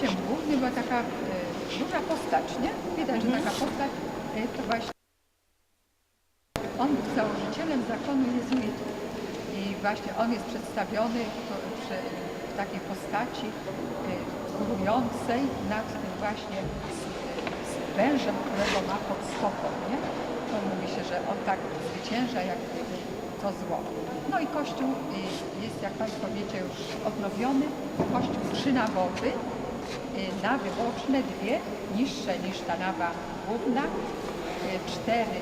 głównym była taka e, duża postać, nie? Widać, że taka postać e, to właśnie on był założycielem zakonu jezuitów. I właśnie on jest przedstawiony w- przy- w takiej postaci e, górującej nad tym właśnie z, z wężem, którego ma pod stopą, nie? To mówi się, że on tak zwycięża jak to zło. No i kościół jest, jak Państwo wiecie, już odnowiony. Kościół trzynawowy, y, nawy boczne, dwie, niższe niż ta nawa główna, y, cztery,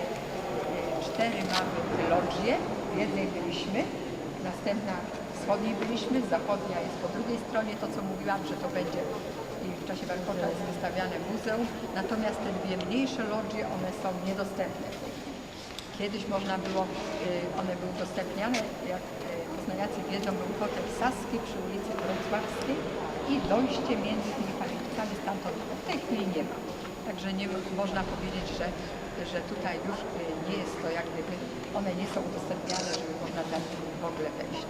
y, cztery mamy lodzie, w jednej byliśmy, następna wschodniej byliśmy, zachodnia jest po drugiej stronie, to co mówiłam, że to będzie w czasie warkocza jest wystawiane muzeum, natomiast te dwie mniejsze lodzie, one są niedostępne. Kiedyś można było, y, one były udostępniane, jak y, poznaniacy wiedzą, był hotel Saski przy ulicy Wrocławskiej i dojście między tymi kamienicami stamtąd w tej chwili nie ma. Także nie mo- można powiedzieć, że, że tutaj już y, nie jest to jak gdyby, one nie są udostępniane, żeby można tam w ogóle wejść.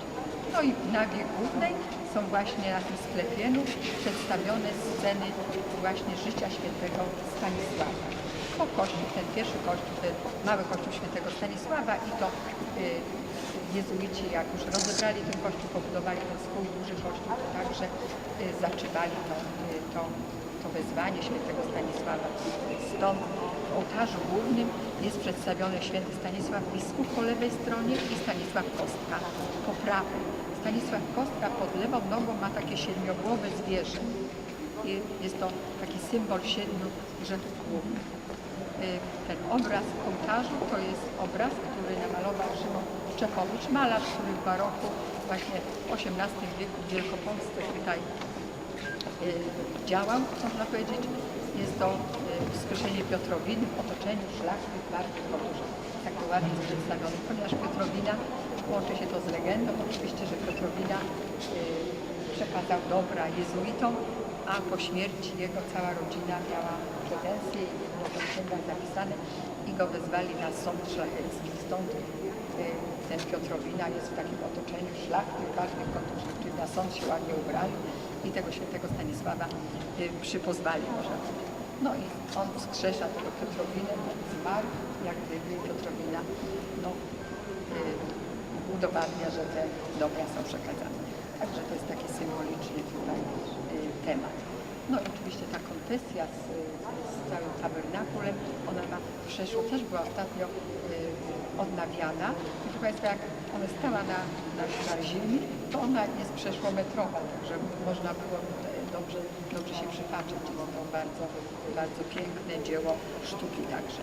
No i w nawie głównej są właśnie na tym sklepieniu przedstawione sceny właśnie życia świętego Stanisława po kościół, ten pierwszy kościół, ten mały kościół świętego Stanisława i to y, jezuici jak już rozebrali ten kościół, pobudowali ten swój duży kościół, to także y, zaczynali to, y, to, to wezwanie świętego Stanisława. Stąd w ołtarzu głównym jest przedstawiony święty Stanisław biskup po lewej stronie i Stanisław Kostka po prawej. Stanisław Kostka pod lewą nogą ma takie siedmiogłowe zwierzę. Jest to taki symbol siedmiu grzechów głównych. Y, Ten obraz ołtarzu to jest obraz, który namalował Szymon Czechowicz, malarz, który w baroku właśnie w XVIII wieku w Wielkopolsce tutaj y, działał, można powiedzieć. Jest to y, wskrzeszenie Piotrowiny w otoczeniu szlachty barwy Koturza. Tak to ładnie jest przedstawione, ponieważ Piotrowina łączy się to z legendą, oczywiście, że Piotrowina y, przekazał dobra jezuitom, a po śmierci jego cała rodzina miała pretensje i było to w księgach zapisane i go wezwali na sąd szlachecki. Stąd ten Piotrowina jest w takim otoczeniu szlachty, każdy kotusznik, czyli na sąd się ładnie ubrali i tego świętego Stanisława y, przypozwali można. No i on wskrzesza tego Piotrowinę, zmarł, jak gdyby Piotrowina no, y, udowadnia, że te dobra są przekazane. Także to jest taki symboliczny tutaj y, temat. No i oczywiście ta konfesja z, z całym tabernakulem, ona ma przeszło, też była ostatnio odnawiana. Proszę Państwa, jak ona stała na, na, na ziemi, to ona jest przeszłometrowa, także można było tutaj dobrze, dobrze się przypatrzeć. Jest to bardzo, bardzo piękne dzieło sztuki także.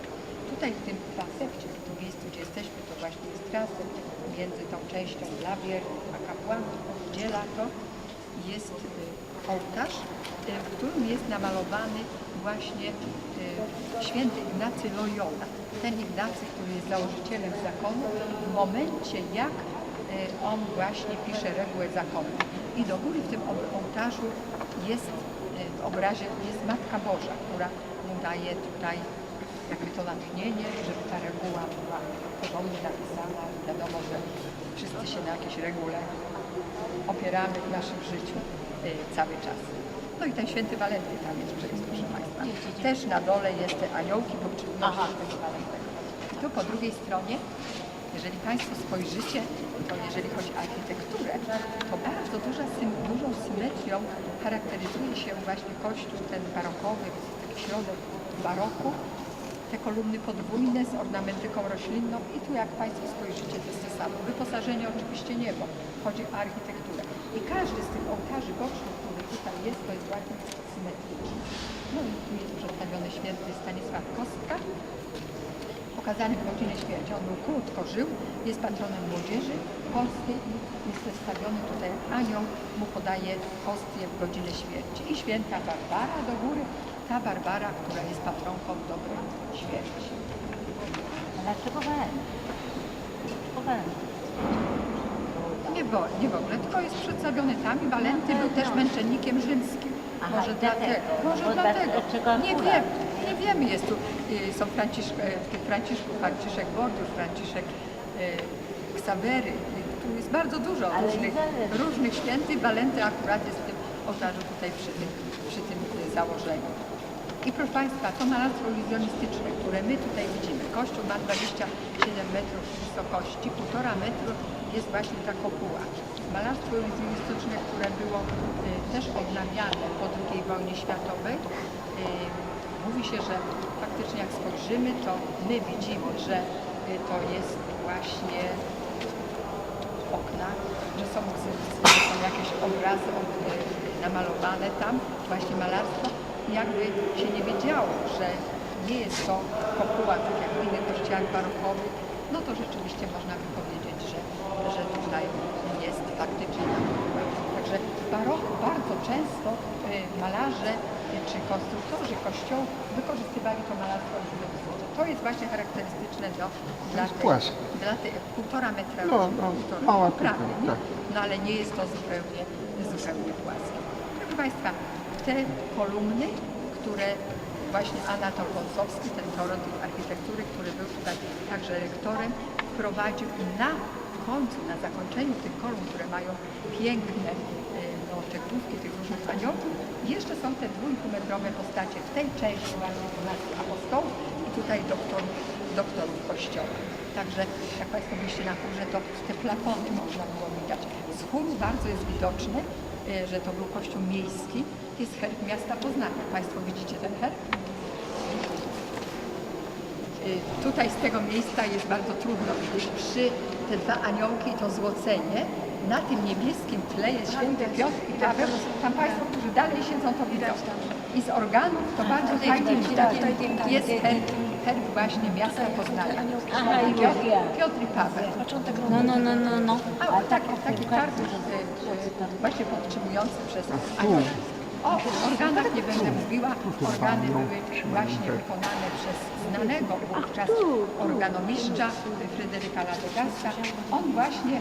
Tutaj w tym transepcie, w tym miejscu, gdzie jesteśmy, to właśnie jest transept między tą częścią dla a kapłanów, oddziela to jest y, ołtarz, y, w którym jest namalowany właśnie y, święty Ignacy Loyola. Ten Ignacy, który jest założycielem zakonu, w momencie jak y, on właśnie pisze regułę zakonu. I do góry w tym ołtarzu jest y, w obrazie jest Matka Boża, która mu daje tutaj jakby to natchnienie, żeby ta reguła była porządnie napisana. Wiadomo, że wszyscy się na jakiejś regule opieramy w naszym życiu cały czas. No i ten święty Walenty tam jest, proszę Państwa. Też na dole jest te aniołki czynności świętego Walentego. I tu po drugiej stronie, jeżeli Państwo spojrzycie, to jeżeli chodzi o architekturę, to bardzo duża, dużą symetrią charakteryzuje się właśnie kościół ten barokowy, taki środek baroku, te kolumny podwójne z ornamentyką roślinną i tu jak Państwo spojrzycie to jest to samo. Wyposażenie oczywiście nie, bo chodzi o architekturę. I każdy z tych ołtarzy bocznych, jest, to jest właśnie symetryczny. No i tu jest przedstawiony święty Stanisław Kostka, pokazany w godzinie śmierci. On był krótko żył, jest patronem młodzieży polskiej i jest przedstawiony tutaj anioł, mu podaje hostię w godzinę śmierci. I święta Barbara do góry, ta Barbara, która jest patronką dobrej śmierci. Dlaczego Walenty? Dlaczego Walenty? Nie, bo, nie w ogóle, tylko jest przedstawiony tam i Walenty był też męczennikiem rzymskim. Aha, Może dlatego. może dlatego. Nie wiem, nie wiemy, jest tu, y, są Franciszk, y, tych Franciszków, Franciszek Borgiusz, Franciszek y, Ksawery, tu jest bardzo dużo różnych, różnych świętych. Walenty akurat jest w tym ołtarzu tutaj przy tym, przy tym założeniu. I proszę Państwa, to malarstwo iluzjonistyczne, które my tutaj widzimy, kościół ma 27 metrów wysokości, 1,5 metru jest właśnie ta kopuła. Malarstwo iluzjonistyczne, które było y, też odnawiane po II wojnie światowej, y, mówi się, że faktycznie jak spojrzymy, to my widzimy, że y, to jest właśnie okna, że są, są jakieś obrazy y, namalowane tam, właśnie malarstwo. Jakby się nie wiedziało, że nie jest to kopuła, tak jak w innych kościołach barokowych, no to rzeczywiście można by powiedzieć, że, że tutaj jest faktycznie kopuła. Także w baroku bardzo często y, malarze czy konstruktorzy kościołów wykorzystywali to malarstwo iluzjonistyczne. To jest właśnie charakterystyczne do, dla, tej, dla tej półtora metra No, no, półtora, mała prawie, tak. No ale nie jest to zupełnie, zupełnie płaskie. Proszę Państwa, te kolumny, które właśnie Anatol Wąsowski, ten teoretyk architektury, który był tutaj także rektorem, wprowadził i na końcu, na zakończeniu tych kolumn, które mają piękne y, no, te główki tych różnych aniołów, jeszcze są te dwójkumetrowe postacie w tej części właśnie 12 apostołów i tutaj doktorów, doktorów kościoła. Także jak Państwo byliście na górze, to te plafony można było widać. Z chóru bardzo jest widoczne, y, że to był kościół miejski. Jest herb miasta Poznania. Państwo widzicie ten herb? Y, Tutaj z tego miejsca jest bardzo trudno widzieć. Przy te dwa aniołki i to złocenie, na tym niebieskim tle jest święty Piotr i Paweł. Tam Państwo, którzy dalej siedzą, to widzą. I z organów to bardzo fajnie widać, Jest herb, herb właśnie miasta Poznania. Aha, I i Piotr, i Paweł. No, no, no, no, no. A, taki, tak, taki tak, kartusz y, y, właśnie podtrzymujący przez anioła. O organach nie będę mówiła. Organy były właśnie wykonane przez znanego wówczas organomistrza Fryderyka Ladegasta. On właśnie y,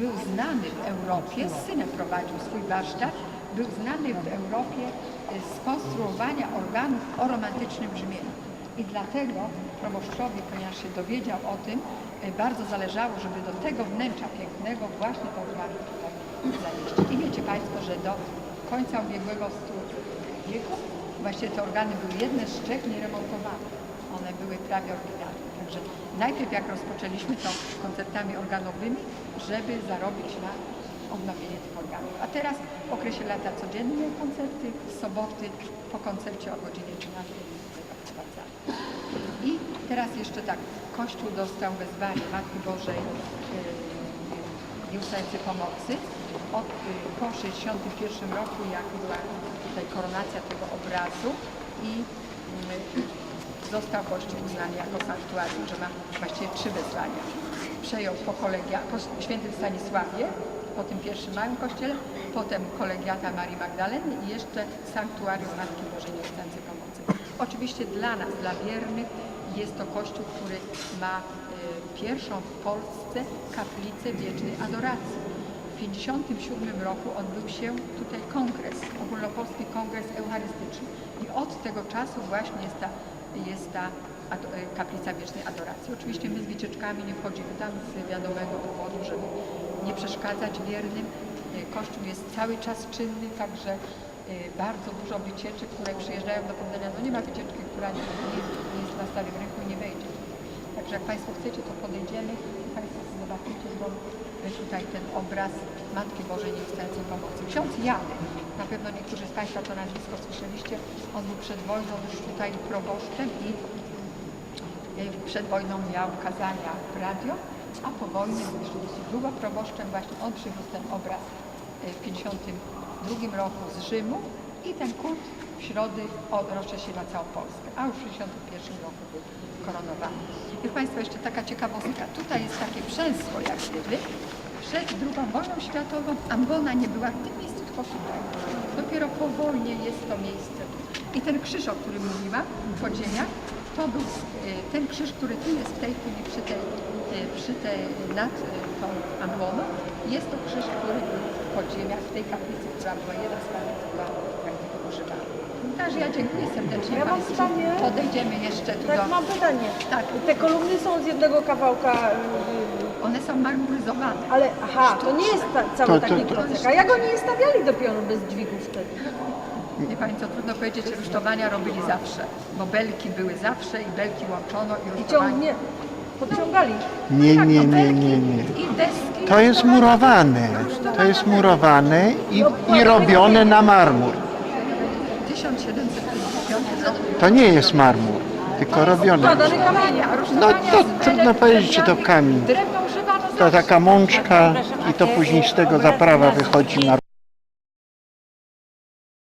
był znany w Europie, z synem prowadził swój warsztat, był znany w Europie z konstruowania organów o romantycznym brzmieniu. I dlatego proboszczowi, ponieważ się dowiedział o tym, y, bardzo zależało, żeby do tego wnętrza pięknego właśnie te organy tutaj zanieść. I wiecie Państwo, że do końca ubiegłego wieku właśnie te organy były jedne z trzech nieremontowane. One były prawie oryginalne. Także najpierw jak rozpoczęliśmy to koncertami organowymi, żeby zarobić na odnowienie tych organów. A teraz w okresie lata codziennie koncerty, w soboty po koncercie o godzinie 13 tego wprowadzamy. I teraz jeszcze tak, Kościół dostał wezwanie Matki Bożej yy, Nieustającej Pomocy od, y, po 61 roku, jak była tutaj koronacja tego obrazu i y, został Kościół uznany jako sanktuarium, że ma właściwie trzy wezwania. Przejął po, kolegia, po świętym Stanisławie, po tym pierwszym małym kościele, potem kolegiata Marii Magdaleny i jeszcze sanktuarium Matki Bożej Nieustającej Pomocy. Oczywiście dla nas, dla wiernych, jest to kościół, który ma y, pierwszą w Polsce kaplicę wiecznej adoracji. W 1957 roku odbył się tutaj kongres, ogólnopolski kongres eucharystyczny i od tego czasu właśnie jest ta, jest ta e, kaplica wiecznej adoracji. Oczywiście my z wycieczkami nie wchodzimy tam z wiadomego powodu, żeby nie przeszkadzać wiernym. E, Kościół jest cały czas czynny, także e, bardzo dużo wycieczek, które przyjeżdżają do Poznania. No nie ma wycieczki, która nie, nie, jest na stałym rynku i nie wejdzie. Także jak Państwo chcecie, to podejdziemy i Państwo zobaczycie, bo tutaj ten obraz Matki Bożej Nieustającej Pomocy. Ksiądz Jany, na pewno niektórzy z Państwa to nazwisko słyszeliście, on był przed wojną już tutaj proboszczem i y, przed wojną miał kazania w radio, a po wojnie był jeszcze dosyć długo proboszczem. Właśnie on przywiózł ten obraz y, w 52 roku z Rzymu i ten kult w środy rozszedł się na całą Polskę, a już w 61 roku był koronowany. Proszę Państwa, jeszcze taka ciekawostka. Tutaj jest takie przęsło jak gdyby. Przed II wojną światową ambona nie była w tym miejscu, tylko tutaj. Dopiero po wojnie jest to miejsce. I ten krzyż, o którym mówiłam, w podziemiach, to był e, ten krzyż, który tu jest w tej chwili przy tej, e, przy tej nad e, tą amboną. Jest to krzyż, który był w podziemiach, w tej kaplicy, która była jedna z kaplic, która jak gdyby używała. Także ja dziękuję serdecznie Ja mam Państwu. pytanie. Podejdziemy jeszcze tu do... Tak, mam pytanie. Tak. Te kolumny są z jednego kawałka y, one są marmuryzowane. Ale aha, to nie jest ta, cały To- to- taki klocek. A jak oni je stawiali do pionu bez dźwigów wtedy? Wie Pani co, trudno powiedzieć, rusztowania robili zawsze, bo belki były zawsze i belki łączono i I rusztowania. ciągnie, podciągali. Nie, Tak, nie, no nie, nie, nie. I deski. To jest murowane. To jest murowane i, i robione na marmur. 1750 rok. To nie jest marmur, tylko robione. A No to trudno powiedzieć, czy to kamień. To taka mączka i to później z tego zaprawa wychodzi na